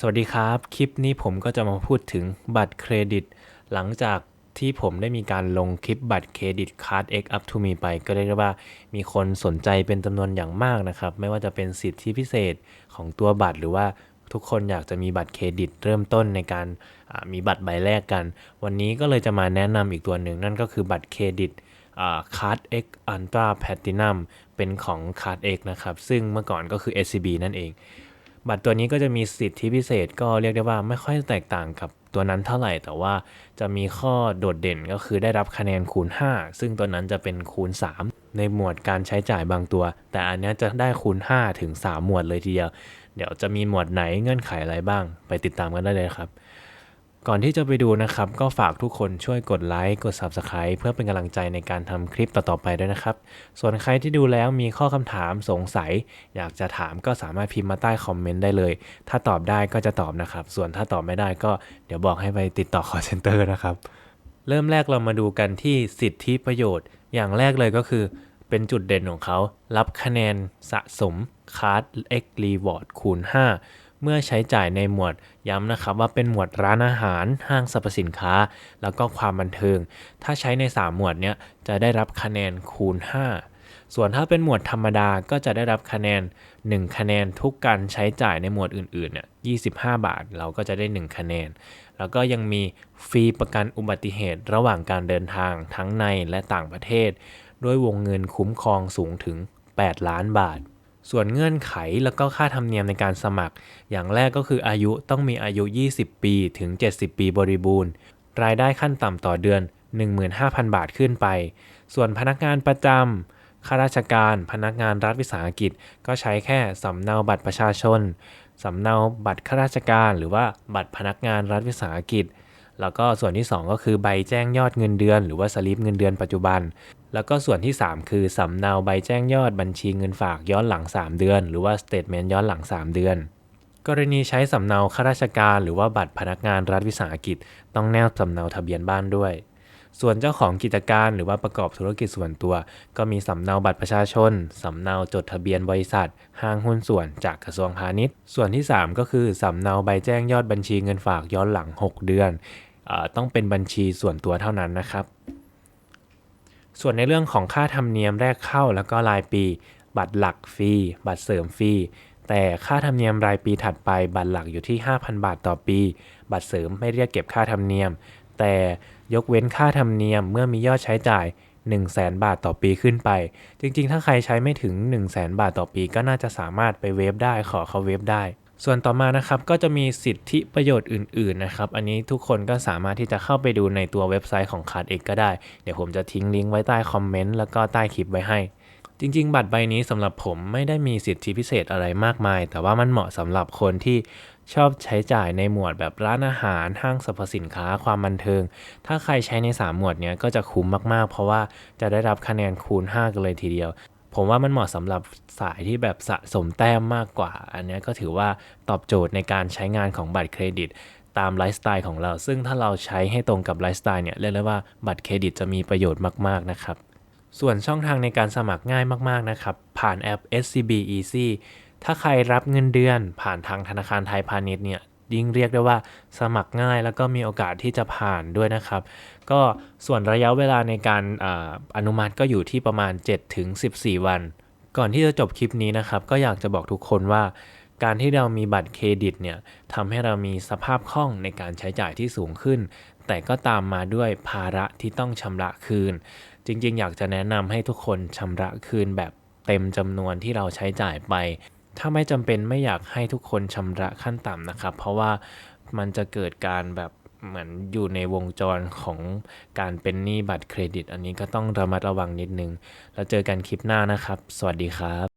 สวัสดีครับ คลิปนี้ผมก็จะมาพูดถึงบัตรเครดิต หลังจากที่ผมได้มีการลงคลิปบัตรเครดิต Card X Up to Me ไป ก็เรียกว่ามีคนสนใจเป็นจำนวนอย่างมากนะครับ ไม่ว่าจะเป็นสิทธิพิเศษของตัวบัตรหรือว่าทุกคนอยากจะมีบัตรเครดิต เริ่มต้นในการมีบัตรใบแรกกัน วันนี้ก็เลยจะมาแนะนำอีกตัวหนึ่งนั่นก็คือบัตรเครดิต Card X Ultra Platinum เป็นของ Card X นะครับ ซึ่งเมื่อก่อนก็คือ SCB นั่นเอง บัตรตัวนี้ก็จะมีสิทธิพิเศษก็เรียกได้ว่าไม่ค่อยแตกต่างกับตัวนั้นเท่าไหร่ แต่ว่าจะมีข้อโดดเด่นก็คือได้รับคะแนนคูณ 5 ซึ่งตัวนั้นจะเป็นคูณ 3 ในหมวดการใช้จ่ายบางตัว แต่อันนี้จะได้คูณ 5 ถึง 3 หมวดเลยทีเดียว เดี๋ยวจะมีหมวดไหนเงื่อนไขอะไรบ้าง ไปติดตามกันได้เลยครับ ก่อนที่จะไปดูนะครับ ก็ฝากทุกคนช่วยกดไลค์กด Subscribe เพื่อเป็นกำลังใจในการทำคลิปต่อๆไปด้วยนะครับ ส่วนใครที่ดูแล้วมีข้อคำถามสงสัย อยากจะถามก็สามารถพิมพ์มาใต้คอมเมนต์ได้เลย ถ้าตอบได้ก็จะตอบนะครับ ส่วนถ้าตอบไม่ได้ก็เดี๋ยวบอกให้ไปติดต่อ call center นะครับ เริ่มแรกเรามาดูกันที่สิทธิประโยชน์ อย่างแรกเลยก็คือ เป็นจุดเด่นของเขา รับคะแนนสะสมคาร์ด X Reward คูณ 5 เมื่อใช้จ่ายในหมวดย้ำนะครับว่าเป็นหมวดร้านอาหารห้างสรรพสินค้า แล้วก็ความบันเทิง ถ้าใช้ใน 3 หมวดเนี้ยจะได้รับคะแนนคูณ 5 ส่วนถ้าเป็นหมวดธรรมดาก็จะได้รับคะแนน 1 คะแนนทุกการใช้จ่ายในหมวดอื่นๆเนี่ย25 บาท เราก็จะได้ 1 คะแนน แล้วก็ยังมีฟรีประกันอุบัติเหตุระหว่างการเดินทางทั้งในและต่างประเทศ ด้วยวงเงินคุ้มครองสูงถึง 8 ล้านบาท ส่วนเงื่อนไขแล้วก็ค่าธรรมเนียมในการสมัคร อย่างแรกก็คืออายุต้องมีอายุ 20 ปีถึง 70 ปีบริบูรณ์ รายได้ขั้นต่ำต่อเดือน 15,000 บาทขึ้นไป ส่วนพนักงานประจำข้าราชการ พนักงานรัฐวิสาหกิจ ก็ใช้แค่สำเนาบัตรประชาชนสำเนาบัตรข้าราชการ หรือว่าบัตรพนักงานรัฐวิสาหกิจแล้วก็ส่วนที่ 2 ก็คือใบแจ้งยอดเงินเดือน หรือว่าสลิปเงินเดือนปัจจุบัน แล้วก็ส่วนที่ 3 คือสำเนาใบแจ้งยอดบัญชีเงินฝากย้อนหลัง 3 เดือน หรือว่าสเตทเมนต์ย้อนหลัง 3 เดือน กรณีใช้สำเนาข้าราชการ หรือว่าบัตรพนักงานรัฐวิสาหกิจ ต้องแนบสำเนาทะเบียนบ้านด้วย ส่วนเจ้าของกิจการหรือว่าประกอบธุรกิจส่วนตัว ก็มีสำเนาบัตรประชาชนสำเนาจดทะเบียนบริษัท ห้างหุ้นส่วนจากกระทรวงพาณิชย์ ส่วนที่ 3 ก็คือสำเนาใบแจ้งยอดบัญชีเงินฝากย้อนหลัง 6 เดือนอต้องเป็นบัญชีส่วนตัวเท่านั้นนะครับ ส่วนในเรื่องของค่าธรรมเนียมแรกเข้าแล้วก็รายปี บัตรหลักฟรีบัตรเสริมฟรีแต่ค่าธรรมเนียมรายปีถัดไปบัตรหลักอยู่ที่ 5,000 บาทต่อปี บัตรเสริมไม่เรียกเก็บค่าธรรมเนียม แต่ยกเว้นค่าธรรมเนียมเมื่อมียอดใช้จ่าย 1 0 0 0 0แบาทต่อปีขึ้นไป จริง ๆ ถ้าใครใช้ไม่ถึง 1 0 0 0 0แบาทต่อปี ก็น่าจะสามารถไปเวฟได้ขอเขาเวฟได้ ส่วนต่อมานะครับก็จะมีสิทธิประโยชน์อื่นๆนะครับ อันนี้ทุกคนก็สามารถที่จะเข้าไปดูในตัวเว็บไซต์ของ Card X ก็ได้ เดี๋ยวผมจะทิ้งลิงก์ไว้ใต้คอมเมนต์แล้วก็ใต้คลิปไว้ให้ จริง ๆ บัตรใบนี้สำหรับผมไม่ได้มีสิทธิพิเศษอะไรมากมาย แต่ว่ามันเหมาะสำหรับคนที่ชอบใช้จ่ายในหมวดแบบร้านอาหารห้างสรรพสินค้าความบันเทิง ถ้าใครใช้ใน 3 หมวดเนี้ยก็จะคุ้มมากๆ เพราะว่าจะได้รับคะแนนคูณ 5 กันเลยทีเดียว ผมว่ามันเหมาะสำหรับสายที่แบบสะสมแต้มมากกว่า อันนี้ก็ถือว่าตอบโจทย์ในการใช้งานของบัตรเครดิตตามไลฟ์สไตล์ของเรา ซึ่งถ้าเราใช้ให้ตรงกับไลฟ์สไตล์เนี่ยเรียกได้ว่าบัตรเครดิตจะมีประโยชน์มากๆนะครับ ส่วนช่องทางในการสมัครง่ายมากๆนะครับ ผ่านแอป SCB Easy ถ้าใครรับเงินเดือนผ่านทางธนาคารไทยพาณิชย์เนี่ย ยิ่งเรียกได้ว่าสมัครง่ายแล้วก็มีโอกาสที่จะผ่านด้วยนะครับ ก็ส่วนระยะเวลาในการออนุมัติก็อยู่ที่ประมาณ 7-14 วัน ก่อนที่จะจบคลิปนี้นะครับ ก็อยากจะบอกทุกคนว่า การที่เรามีบัตรเครดิตเนี่ยทำให้เรามีสภาพคล่องในการใช้จ่ายที่สูงขึ้น แต่ก็ตามมาด้วยภาระที่ต้องชำระคืน จริงๆ อยากจะแนะนำให้ทุกคนชำระคืนแบบเต็มจำนวนที่เราใช้จ่ายไป ถ้าไม่จำเป็นไม่อยากให้ทุกคนชำระขั้นต่ำนะครับ เพราะว่ามันจะเกิดการแบบเหมือนอยู่ในวงจรของการเป็นหนี้บัตรเครดิต อันนี้ก็ต้องระมัดระวังนิดนึง แล้วเจอกันคลิปหน้านะครับ สวัสดีครับ